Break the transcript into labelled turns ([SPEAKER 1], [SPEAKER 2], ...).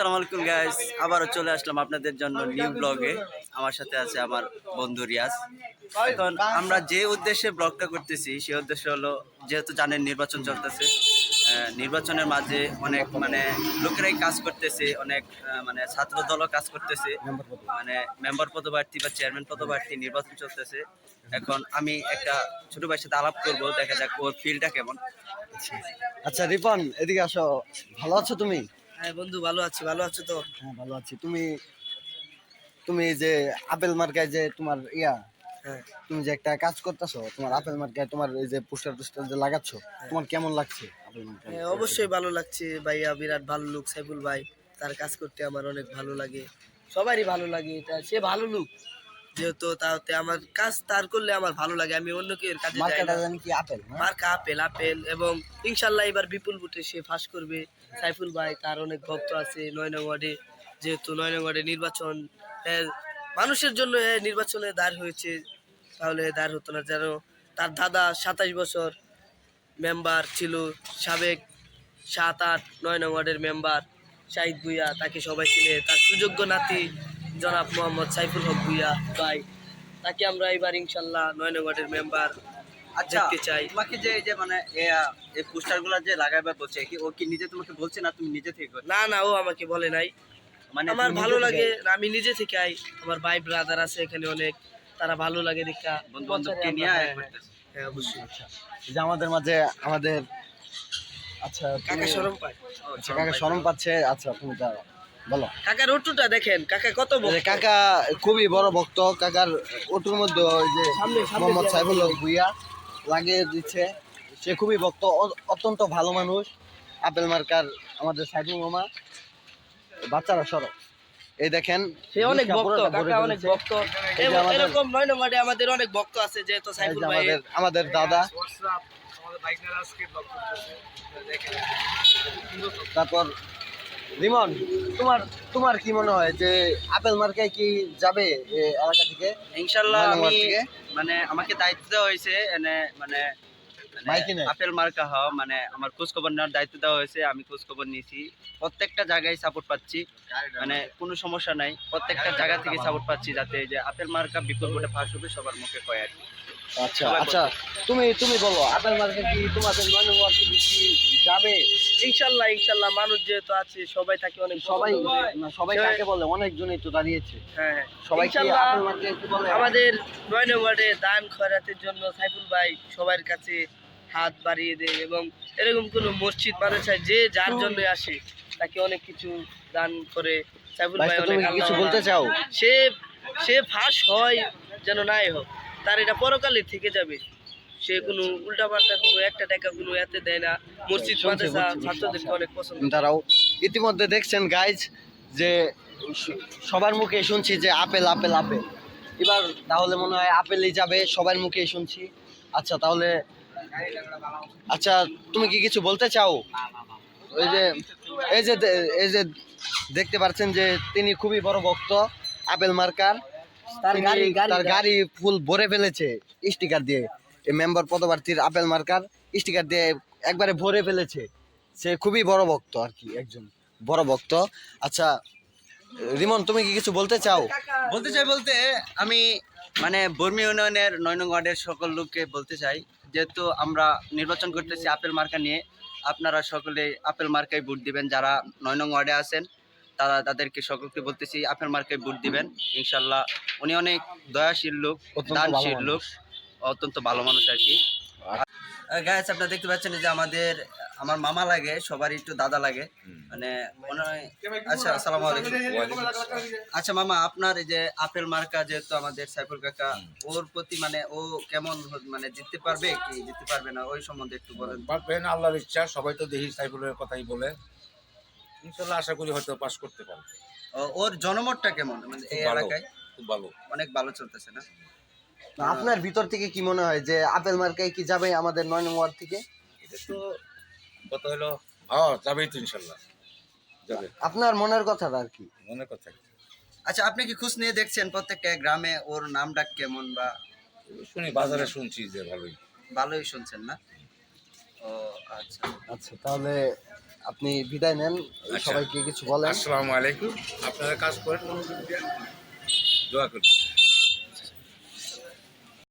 [SPEAKER 1] আসসালামু আলাইকুম আবারও চলে আসলাম আপনাদের জন্য নিউ ব্লগে আমার সাথে আছে আমার বন্ধু রিয়াজ। এখন আমরা যে উদ্দেশ্যে ব্লগটা করতেছি সেই উদ্দেশ্য হলো, যেহেতু জানেন নির্বাচন চলতেছে নির্বাচনের মাঝে অনেক মানে লোকেরাই কাজ করতেছে, অনেক মানে ছাত্র দলও কাজ করতেছে। মানে মেম্বার পদপ্রার্থী বা চেয়ারম্যান পদপ্রার্থী নির্বাচন চলতেছে। এখন আমি একটা ছোট ভাইয়ের সাথে আলাপ করব, দেখা যাক ওর ফিল্ডটা কেমন।
[SPEAKER 2] আচ্ছা রিপন, এদিকে আসো। ভালো আছো তুমি?
[SPEAKER 3] হ্যাঁ বন্ধু ভালো আছি। ভালো আছো তো?
[SPEAKER 2] হ্যাঁ ভালো আছি। তুমি তুমি যে আপেল মার্কায় যে তোমার ইয়া
[SPEAKER 3] হ্যাঁ।
[SPEAKER 2] তুমি যে একটা কাজ করতেছো তোমার আপেল মার্কায় তোমার এই যে পোস্টার টোস্টার যে লাগাচ্ছ তোমার কেমন লাগছে
[SPEAKER 3] হ্যাঁ, অবশ্যই ভালো লাগছে। ভাইয়া বিরাট ভালো লোক সাইফুল ভাই তার কাজ করতে আমার অনেক ভালো লাগে। সবারই ভালো লাগে এটা। সে ভালো লোক যেহেতু তাতে আমার কাজ তার করলে আমার ভালো লাগে আমি অন্য কেউ কাজে যাই না।
[SPEAKER 2] কি আপেল না?
[SPEAKER 3] মার্কা আপেল আপেল এবং ইনশাল্লাহ এবার বিপুল ভোটে সে ফাঁস করবে। সাইফুল ভাই তার অনেক ভক্ত আছে নয় নং ওয়ার্ডে যেহেতু নয় নং ওয়ার্ডে নির্বাচন হ্যাঁ, মানুষের জন্য হ্যাঁ, নির্বাচনে দাঁড় হয়েছে তাহলে দাঁড় হতো না। যেন তার দাদা সাতাশ বছর মেম্বার ছিল সাবেক সাত আট নয় নং ওয়ার্ডের মেম্বার শাহিদ ভুইয়া তাকে সবাই চিনে। তার সুযোগ্য নাতি জনাব মোহাম্মদ সাইফুল হক ভুইয়া ভাই তাকে আমরা এবার ইনশাল্লাহ নয় নং মেম্বার
[SPEAKER 1] আচ্ছা
[SPEAKER 3] চাই।
[SPEAKER 1] তোমাকে যে এই যে মানে এই পোস্টার যে লাগাইবার বলছে কি ও কি নিজে তোমাকে বলছে না তুমি নিজে থেকে
[SPEAKER 3] না না ও আমাকে বলে নাই।
[SPEAKER 1] মানে
[SPEAKER 3] আমার ভালো লাগে আমি নিজে থেকে আই। আমার ভাই ব্রাদার আছে এখানে অনেক তারা ভালো লাগে দেখা।
[SPEAKER 1] নিয়ে
[SPEAKER 3] হ্যাঁ, হ্যাঁ অবশ্যই।
[SPEAKER 2] যে আমাদের মাঝে আমাদের আচ্ছা
[SPEAKER 3] কাকা পায়।
[SPEAKER 2] আচ্ছা, কাকা শরম পাচ্ছে আচ্ছা তুমি বলো।
[SPEAKER 3] কাকার ওটুটা দেখেন কাকা কত বড়
[SPEAKER 2] কাকা খুবই বড় ভক্ত কাকার ওটুর মধ্যে ওই যে মোহাম্মদ সাইফুল ভুইয়া লাগিয়ে দিচ্ছে। সে খুবই ভক্ত অত্যন্ত ভালো মানুষ। আপেল মার্কার আমাদের সাইফুল মামা। বাচ্চারা সরো। এই দেখেন
[SPEAKER 3] সে অনেক ভক্ত কাকা অনেক ভক্ত।
[SPEAKER 2] যে
[SPEAKER 3] এরকম নয় নম্বরে আমাদের অনেক ভক্ত আছে যেহেতু
[SPEAKER 2] এই
[SPEAKER 3] সাইফুল ভাই
[SPEAKER 2] আমাদের আমাদের দাদা। তারপর রিমন তোমার তোমার কি মনে হয় যে আপেল মার্কায় কি যাবে এলাকা থেকে
[SPEAKER 1] ইনশাল্লাহ আমি? মানে আমাকে দায়িত্ব দেওয়া হয়েছে এনে মানে মানে? আপেল মার্কা হওয়া মানে আমার খোঁজ খবর নেওয়ার দায়িত্ব দেওয়া হয়েছে আমি খোঁজ খবর নিয়েছি। প্রত্যেকটা জায়গায় সাপোর্ট পাচ্ছি মানে কোনো সমস্যা নাই। প্রত্যেকটা জায়গা থেকে সাপোর্ট পাচ্ছি যাতে যে আপেল মার্কা বিপুল ভোটে ফাঁস হবে সবার মুখে কয় আর
[SPEAKER 2] আচ্ছা আচ্ছা। তুমি তুমি বলো আপেল মার্কা কি তোমাদের মানে কি যাবে?
[SPEAKER 3] ইনশাল্লাহ ইনশাল্লাহ মানুষ যেহেতু আছে সবাই তাকে অনেক
[SPEAKER 2] সবাই সবাই কাকে বলে অনেকজনই তো দাঁড়িয়েছে।
[SPEAKER 3] হ্যাঁ হ্যাঁ।
[SPEAKER 2] সবাই
[SPEAKER 3] আমাদের নয় নম্বরে দান খয়রাতের জন্য সাইফুল ভাই সবার কাছে হাত বাড়িয়ে দেয় এবং এরকম কোনো মসজিদ আছে যে যার জন্য আসে তাকে অনেক কিছু দান করে। সাইফুল
[SPEAKER 2] ভাই
[SPEAKER 3] অনেক
[SPEAKER 2] কিছু বলতে চাও?
[SPEAKER 3] সে সে ফাঁস হয় যেন নাই হোক তার এটা পরকালে থেকে যাবে। সে কোনো উল্টাপাল্টা কোনো একটা টাকা কোনো এতে দেয় না। মসজিদ মাদ্রাসা। ছাত্রদেরকে অনেক পছন্দ
[SPEAKER 2] তারাও ইতিমধ্যে দেখছেন গাইজ যে সবার মুখে শুনছি যে আপেল আপেল আপেল। এবার তাহলে মনে হয় আপেলই যাবে সবার মুখে শুনছি। আচ্ছা তাহলে আচ্ছা তুমি কি কিছু বলতে চাও? ওই যে এই যে এই যে দেখতে পাচ্ছেন যে তিনি খুবই বড় ভক্ত আপেল মার্কার।
[SPEAKER 3] তার গাড়ি- গাড়ি-
[SPEAKER 2] তার গাড়ি ফুল ভরে ফেলেছে স্টিকার দিয়ে। এই মেম্বার পদপ্রার্থীর আপেল মার্কার স্টিকার দিয়ে একবারে ভরে ফেলেছে। সে খুবই বড় ভক্ত আর কি একজন বড় ভক্ত। আচ্ছা রিমন তুমি কি কিছু বলতে চাও?
[SPEAKER 1] বলতে চাই বলতে আমি মানে বর্মী ইউনিয়নের নয় নং ওয়ার্ডের সকল লোককে বলতে চাই যেহেতু আমরা নির্বাচন করতেছি আপেল মার্কা নিয়ে আপনারা সকলে আপেল মার্কায় ভোট দিবেন। যারা নয় নং ওয়ার্ডে আছেন তারা তাদেরকে সকলকে বলতেছি আপেল মার্কায় ভোট দিবেন। ইনশাল্লাহ উনি অনেক দয়াশীল লোক দানশীল লোক অত্যন্ত ভালো মানুষ আর কি। গাছ আপনারা দেখতে পাচ্ছেন যে আমাদের আমার মামা লাগে সবারই একটু দাদা লাগে। মানে মনে হয় আচ্ছা আসসালামু আলাইকুম। আচ্ছা মামা আপনার এই যে আপেল মার্কা যেহেতু আমাদের সাইফুল কাকা ওর প্রতি মানে ও কেমন মানে জিততে পারবে কি জিততে পারবে না ওই সম্বন্ধে একটু বলেন।
[SPEAKER 4] পারবেন আল্লাহর ইচ্ছা সবাই তো দেখি সাইফুলের কথাই বলে। ইনশাল্লাহ আশা করি হয়তো পাস করতে পারবে।
[SPEAKER 1] ও- ওর জনমতটা কেমন? মানে এই এলাকায়?
[SPEAKER 4] খুব ভালো।
[SPEAKER 1] অনেক ভালো চলতেছে না?
[SPEAKER 2] আপনার ভিতর থেকে কি মনে হয় যে আপেল মার্কায় কি যাবে আমাদের নয় নম্বর থেকে?
[SPEAKER 4] এটা তো কথা হলো? হ্যাঁ যাবেই তো ইনশাল্লাহ। যাবে।
[SPEAKER 2] আপনার মনের কথাটা আর কি?
[SPEAKER 4] মনে কথা
[SPEAKER 1] আচ্ছা আপনি কি খোঁজ নিয়ে দেখছেন প্রত্যেকটা গ্রামে ওর নামটা কেমন বা?
[SPEAKER 4] শুনি বাজারে শুনছি যে ভালোই।
[SPEAKER 1] ভালোই শুনছেন না? ও আচ্ছা।
[SPEAKER 2] আচ্ছা তাহলে আপনি বিদায় নেন।
[SPEAKER 4] আচ্ছা।
[SPEAKER 2] সবাইকে কিছু বলেন।
[SPEAKER 4] আসসালামু আলাইকুম। আপনারা কাজ করেন। দোয়া করি